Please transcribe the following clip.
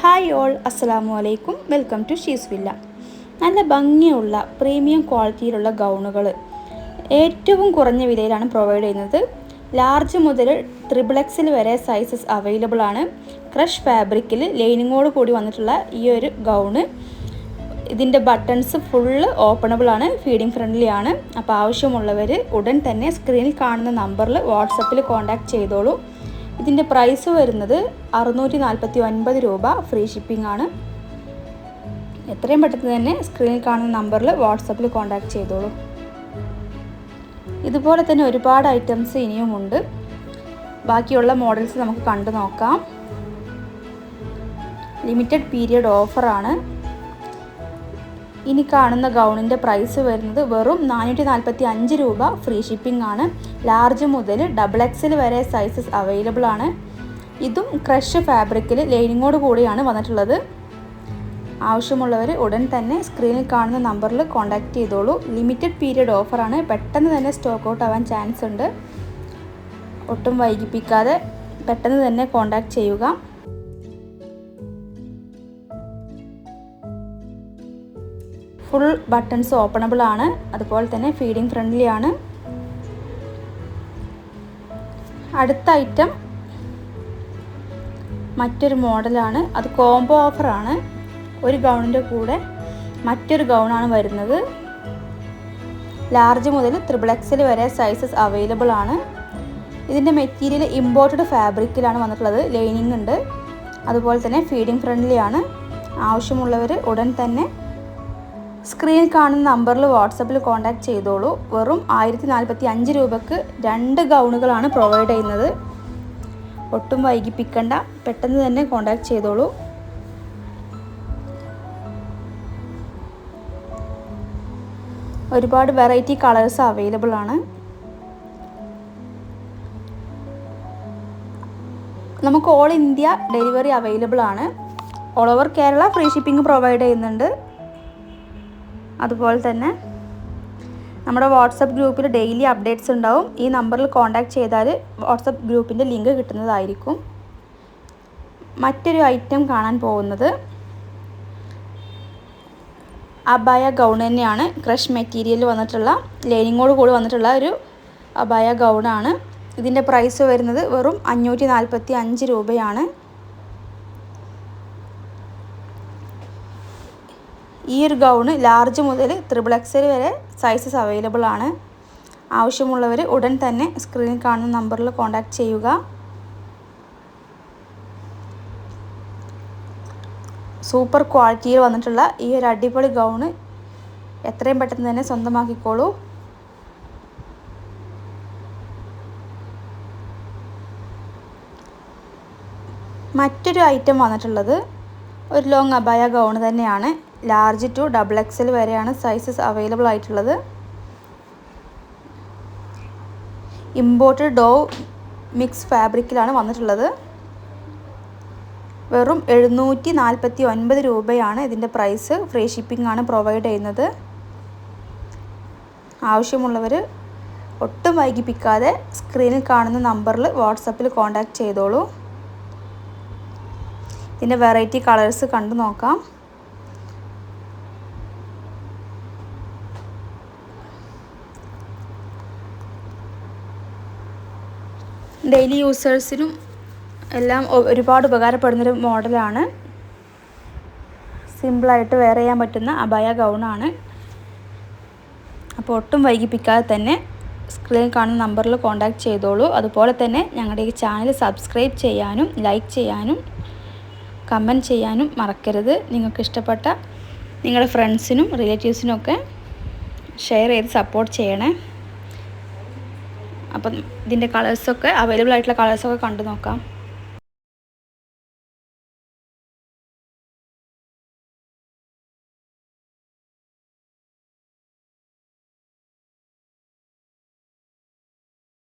Hi all അസ്സലാമു അലൈക്കും welcome to she's villa നല്ല ഭംഗിയുള്ള പ്രീമിയം ക്വാളിറ്റിയിലുള്ള ഗൗണുകൾ. ഏറ്റവും കുറഞ്ഞ വിലയിലാണ് പ്രൊവൈഡ് ചെയ്യുന്നത്. ലാർജ് മുതൽ ട്രിപ്പിൾ എക്സിൽ വരെ സൈസസ് അവൈലബിൾ ആണ്. ക്രഷ് ഫാബ്രിക്കിൽ ലൈനിങ്ങോട് കൂടി വന്നിട്ടുള്ള ഈ ഒരു ഗൗണ് ഇതിന്റെ ബട്ടൺസ് ഫുള്ള് ഓപ്പണബിൾ ആണ് ഫീഡിംഗ് ഫ്രണ്ട്ലി ആണ്. അപ്പോൾ ആവശ്യമുള്ളവർ ഉടൻ തന്നെ സ്ക്രീനിൽ കാണുന്ന നമ്പറിൽ വാട്സപ്പിൽ കോൺടാക്ട് ചെയ്തോളൂ. ഇതിന്റെ പ്രൈസ് വരുന്നത് അറുന്നൂറ്റി നാൽപ്പത്തി ഒൻപത് രൂപ ഫ്രീ ഷിപ്പിംഗ് ആണ്. എത്രയും പെട്ടെന്ന് തന്നെ സ്ക്രീനിൽ കാണുന്ന നമ്പറിൽ വാട്സപ്പിൽ കോൺടാക്റ്റ് ചെയ്തോളൂ. ഇതുപോലെ തന്നെ ഒരുപാട് ഐറ്റംസ് ഇനിയുമുണ്ട് ബാക്കിയുള്ള മോഡൽസ് നമുക്ക് കണ്ടു നോക്കാം. ലിമിറ്റഡ് പീരിയഡ് ഓഫറാണ് ഇനി കാണുന്ന ഗൗണിന്റെ പ്രൈസ് വരുന്നത് വെറും നാനൂറ്റി നാൽപ്പത്തി അഞ്ച് രൂപ. ഫ്രീ ഷിപ്പിംഗ് ആണ്. ലാർജ് മുതൽ ഡബിൾ എക്സിൽ വരെ സൈസസ് അവൈലബിൾ ആണ്. ഇതും ക്രഷ് ഫാബ്രിക്കിൽ ലൈനിങ്ങോട് കൂടിയാണ് വന്നിട്ടുള്ളത്. ആവശ്യമുള്ളവർ ഉടൻ തന്നെ സ്ക്രീനിൽ കാണുന്ന നമ്പറിൽ കോൺടാക്റ്റ് ചെയ്തോളൂ. ലിമിറ്റഡ് പീരീഡ് ഓഫറാണ് പെട്ടെന്ന് തന്നെ സ്റ്റോക്ക് ഔട്ട് ആവാൻ ചാൻസ് ഉണ്ട്. ഒട്ടും വൈകിപ്പിക്കാതെ പെട്ടെന്ന് തന്നെ കോൺടാക്റ്റ് ചെയ്യുക. ഫുൾ ബട്ടൺസ് ഓപ്പണബിൾ ആണ്. അതുപോലെ തന്നെ ഫീഡിങ് ഫ്രണ്ട്ലി ആണ്. അടുത്ത ഐറ്റം മറ്റൊരു മോഡലാണ് അത് കോംബോ ഓഫറാണ് ഒരു ഗൗണിന്റെ കൂടെ മറ്റൊരു ഗൗണാണ് വരുന്നത്. ലാർജ് മുതൽ ത്രിബിൾ എക്സിൽ വരെ സൈസസ് അവൈലബിൾ ആണ്. ഇതിന്റെ മെറ്റീരിയൽ ഇമ്പോർട്ടഡ് ഫാബ്രിക്കിലാണ് വന്നിട്ടുള്ളത്. ലൈനിങ് ഉണ്ട്. അതുപോലെ തന്നെ ഫീഡിങ് ഫ്രണ്ട്ലി ആണ്. ആവശ്യമുള്ളവർ ഉടൻ തന്നെ സ്ക്രീനിൽ കാണുന്ന നമ്പറിൽ വാട്സപ്പിൽ കോൺടാക്ട് ചെയ്തോളൂ. വെറും ആയിരത്തി നാൽപ്പത്തി അഞ്ച് രൂപക്ക് രണ്ട് ഗൗണുകളാണ് പ്രൊവൈഡ് ചെയ്യുന്നത്. ഒട്ടും വൈകിപ്പിക്കണ്ട. പെട്ടെന്ന് തന്നെ കോൺടാക്റ്റ് ചെയ്തോളൂ. ഒരുപാട് വെറൈറ്റി കളേഴ്സ് അവൈലബിൾ ആണ്. നമുക്ക് ഓൾ ഇന്ത്യ ഡെലിവറി അവൈലബിൾ ആണ്. All over Kerala free shipping provide ചെയ്യുന്നുണ്ട്. അതുപോലെ തന്നെ നമ്മുടെ വാട്സപ്പ് ഗ്രൂപ്പിൽ ഡെയിലി അപ്ഡേറ്റ്സ് ഉണ്ടാവും. ഈ നമ്പറിൽ കോൺടാക്ട് ചെയ്താൽ വാട്സപ്പ് ഗ്രൂപ്പിന്റെ ലിങ്ക് കിട്ടുന്നതായിരിക്കും. മറ്റൊരു ഐറ്റം കാണാൻ പോകുന്നത് അബായ ഗൗൺ തന്നെയാണ്. ക്രഷ് മെറ്റീരിയൽ വന്നിട്ടുള്ള ലൈനിങ്ങോട് കൂടി വന്നിട്ടുള്ള ഒരു അബായ ഗൗണാണ് ഇതിന്റെ പ്രൈസ് വരുന്നത് വെറും അഞ്ഞൂറ്റി നാൽപ്പത്തി അഞ്ച് രൂപയാണ്. ഈ ഒരു ഗൗണ് ലാർജ് മുതൽ ത്രിബിൾ എക്സൽ വരെ സൈസസ് അവൈലബിൾ ആണ്. ആവശ്യമുള്ളവർ ഉടൻ തന്നെ സ്ക്രീനിൽ കാണുന്ന നമ്പറിൽ കോൺടാക്റ്റ് ചെയ്യുക. സൂപ്പർ ക്വാളിറ്റിയിൽ വന്നിട്ടുള്ള ഈ ഒരു അടിപൊളി ഗൗണ് എത്രയും പെട്ടെന്ന് തന്നെ സ്വന്തമാക്കിക്കോളൂ. മറ്റൊരു ഐറ്റം വന്നിട്ടുള്ളത് ഒരു ലോങ് അബായ ഗൗൺ തന്നെയാണ്. Large to double X L വരെയാണ് സൈസസ് അവൈലബിൾ ആയിട്ടുള്ളത്. ഇമ്പോർട്ടഡ് ഡോ മിക്സ് ഫാബ്രിക്കിലാണ് വന്നിട്ടുള്ളത്. വെറും എഴുന്നൂറ്റി നാൽപ്പത്തി ഒൻപത് രൂപയാണ് ഇതിന്റെ പ്രൈസ് ഫ്രീ ഷിപ്പിംഗ് ആണ് പ്രൊവൈഡ് ചെയ്യുന്നത്. ആവശ്യമുള്ളവർ ഒട്ടും വൈകിപ്പിക്കാതെ സ്ക്രീനിൽ കാണുന്ന നമ്പറിൽ വാട്സപ്പിൽ കോൺടാക്റ്റ് ചെയ്തോളൂ. ഇതിന്റെ വെറൈറ്റി കളേഴ്സ് കണ്ടു നോക്കാം. ഡെയിലി യൂസേഴ്സിനും എല്ലാം ഒരുപാട് ഉപകാരപ്പെടുന്നൊരു മോഡലാണ്. സിമ്പിളായിട്ട് വെയർ ചെയ്യാൻ പറ്റുന്ന അബായ ഗൗണാണ് അപ്പോൾ ഒട്ടും വൈകിപ്പിക്കാതെ തന്നെ സ്ക്രീനിൽ കാണുന്ന നമ്പറിൽ കോൺടാക്റ്റ് ചെയ്തോളൂ. അതുപോലെ തന്നെ ഞങ്ങളുടെ ഈ ചാനൽ സബ്സ്ക്രൈബ് ചെയ്യാനും ലൈക്ക് ചെയ്യാനും കമന്റ് ചെയ്യാനും മറക്കരുത്. നിങ്ങൾക്ക് ഇഷ്ടപ്പെട്ട നിങ്ങളുടെ ഫ്രണ്ട്സിനും റിലേറ്റീവ്സിനും ഒക്കെ ഷെയർ ചെയ്ത് സപ്പോർട്ട് ചെയ്യണേ. അപ്പം ഇതിന്റെ കളേഴ്സൊക്കെ അവൈലബിൾ ആയിട്ടുള്ള കളേഴ്സൊക്കെ കണ്ടു നോക്കാം.